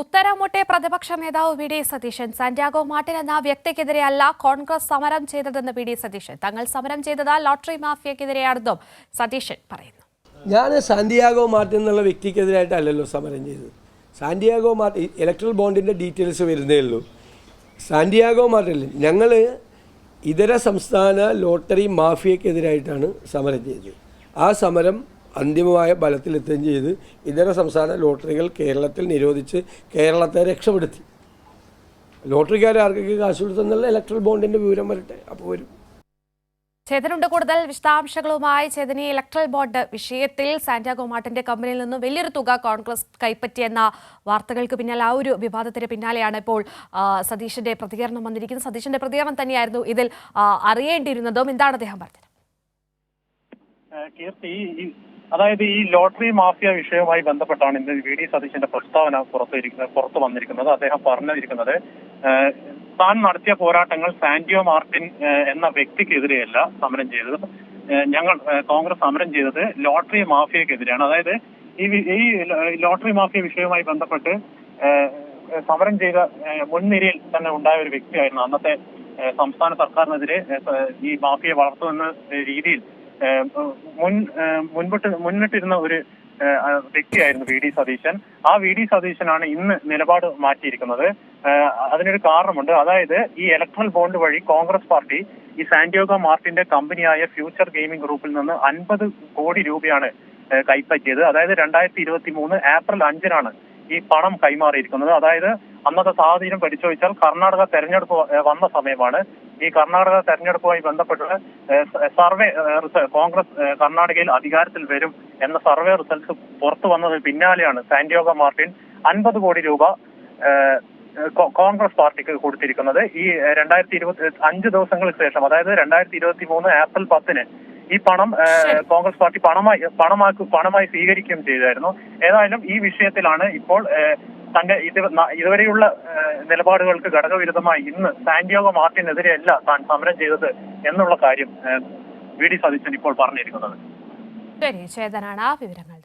ഉത്തരമുട്ടെ പ്രതിപക്ഷ നേതാവ് V D Satheesan Santiago Martin എന്ന വ്യക്തിക്കെതിരെയല്ല കോൺഗ്രസ് സമരം ചെയ്തതെന്ന് വി ഡി സതീശൻ. തങ്ങൾ സമരം ചെയ്തത് ലോട്ടറി മാഫിയക്കെതിരെയാണെന്നും സതീശൻ പറയുന്നു. ഞാൻ സാന്റിയാഗോ മാർട്ടിൻ എന്നുള്ള വ്യക്തിക്കെതിരായിട്ടല്ലല്ലോ സമരം ചെയ്തത്. സാന്റിയാഗോ മാർട്ടിൻ ഇലക്ട്രൽ ബോണ്ടിന്റെ ഡീറ്റെയിൽസ് വരുന്നേ ഉള്ളൂ. സാന്റിയാഗോ മാർട്ടിൻ ഞങ്ങൾ ഇതര സംസ്ഥാന ലോട്ടറി മാഫിയക്കെതിരായിട്ടാണ് സമരം ചെയ്തത്. ആ സമരം അന്തിമമായ ബലത്തിലെത്തുകയും ചെയ്ത് ഇതര സംസ്ഥാന ലോട്ടറികൾ കേരളത്തിൽ നിരോധിച്ച് കേരളത്തെ രക്ഷപ്പെടുത്തി. ലോട്ടറിക്കാർ ആർക്കൊക്കെ കാശ് കൊടുത്തെന്നുള്ള ഇലക്ട്രൽ ബോണ്ടിന്റെ വിവരം വരട്ടെ അപ്പോൾ വരും. ചേതനുണ്ട് കൂടുതൽ വിശദാംശങ്ങളുമായി. ചേതനി ഇലക്ട്രൽ ബോർഡ് വിഷയത്തിൽ സാന്റാഗോ മാർട്ടിന്റെ കമ്പനിയിൽ നിന്നും വലിയൊരു തുക കോൺഗ്രസ് കൈപ്പറ്റിയെന്ന വാർത്തകൾക്ക് പിന്നാലെ ആ ഒരു വിവാദത്തിന് പിന്നാലെയാണ് ഇപ്പോൾ സതീഷിന്റെ പ്രതികരണം വന്നിരിക്കുന്നത്. സതീഷിന്റെ പ്രതികരണം തന്നെയായിരുന്നു ഇതിൽ അറിയേണ്ടിയിരുന്നതും. എന്താണ് അദ്ദേഹം പറഞ്ഞത്? കീർത്തി അതായത് ഈ ലോട്ടറി മാഫിയ വിഷയവുമായി ബന്ധപ്പെട്ടാണ് ഇന്ന് വി ഡി സതീശന്റെ പ്രസ്താവന പുറത്തിരിക്കുന്നത് പുറത്തു വന്നിരിക്കുന്നത്. അദ്ദേഹം പറഞ്ഞിരിക്കുന്നത് താൻ നടത്തിയ പോരാട്ടങ്ങൾ സാന്റിയോ മാർട്ടിൻ എന്ന വ്യക്തിക്കെതിരെയല്ല സമരം ചെയ്തത്. ഞങ്ങൾ കോൺഗ്രസ് സമരം ചെയ്തത് ലോട്ടറി മാഫിയക്കെതിരെയാണ്. അതായത് ഈ ഈ ലോട്ടറി മാഫിയ വിഷയവുമായി ബന്ധപ്പെട്ട് സമരം ചെയ്ത മുൻനിരയിൽ തന്നെ ഉണ്ടായ ഒരു വ്യക്തിയായിരുന്നു അന്നത്തെ സംസ്ഥാന സർക്കാരിനെതിരെ ഈ മാഫിയെ വളർത്തുന്ന രീതിയിൽ മുൻ മുൻപിട്ട് മുന്നിട്ടിരുന്ന ഒരു വ്യക്തിയായിരുന്നു വി ഡി സതീശൻ. ആ വി ഡി സതീശനാണ് ഇന്ന് നിലപാട് മാറ്റിയിരിക്കുന്നത്. അതിനൊരു കാരണമുണ്ട്. അതായത് ഈ ഇലക്ട്രൽ ബോണ്ട് വഴി കോൺഗ്രസ് പാർട്ടി ഈ സാന്റിയോഗോ മാർട്ടിന്റെ കമ്പനിയായ ഫ്യൂച്ചർ ഗെയിമിംഗ് ഗ്രൂപ്പിൽ നിന്ന് അൻപത് കോടി രൂപയാണ് കൈപ്പറ്റിയത്. അതായത് രണ്ടായിരത്തി ഇരുപത്തി മൂന്ന് ഏപ്രിൽ അഞ്ചിനാണ് ഈ പണം കൈമാറിയിരിക്കുന്നത്. അതായത് അന്നത്തെ സാഹചര്യം പരിശോധിച്ചാൽ കർണാടക തെരഞ്ഞെടുപ്പ് വന്ന സമയമാണ്. ഈ കർണാടക തെരഞ്ഞെടുപ്പുമായി ബന്ധപ്പെട്ട് സർവേ കോൺഗ്രസ് കർണാടകയിൽ അധികാരത്തിൽ വരും എന്ന സർവേ റിസൾട്ട് പുറത്തു വന്നതിന് പിന്നാലെയാണ് സാന്റിയോഗ മാർട്ടിൻ അൻപത് കോടി രൂപ കോൺഗ്രസ് പാർട്ടിക്ക് കൊടുത്തിരിക്കുന്നത്. ഈ രണ്ടായിരത്തി ഇരുപത്തി അഞ്ച് ദിവസങ്ങൾക്ക് ശേഷം അതായത് രണ്ടായിരത്തി ഇരുപത്തി മൂന്ന് ഏപ്രിൽ പത്തിന് ഈ പണം കോൺഗ്രസ് പാർട്ടി പണമായി പണമാക്കി പണമായി സ്വീകരിക്കുകയും ചെയ്തായിരുന്നു. ഏതായാലും ഈ വിഷയത്തിലാണ് ഇപ്പോൾ തന്റെ ഇത് ഇതുവരെയുള്ള നിലപാടുകൾക്ക് ഘടകവിരുദ്ധമായി ഇന്ന് സാന്റിയാഗോ മാർട്ടിനെതിരെയല്ല താൻ സമരം ചെയ്തത് എന്നുള്ള കാര്യം വി ഡി സതീശൻ ഇപ്പോൾ പറഞ്ഞിരിക്കുന്നത്. ശരി ചേതനാണ് ആ വിവരങ്ങൾ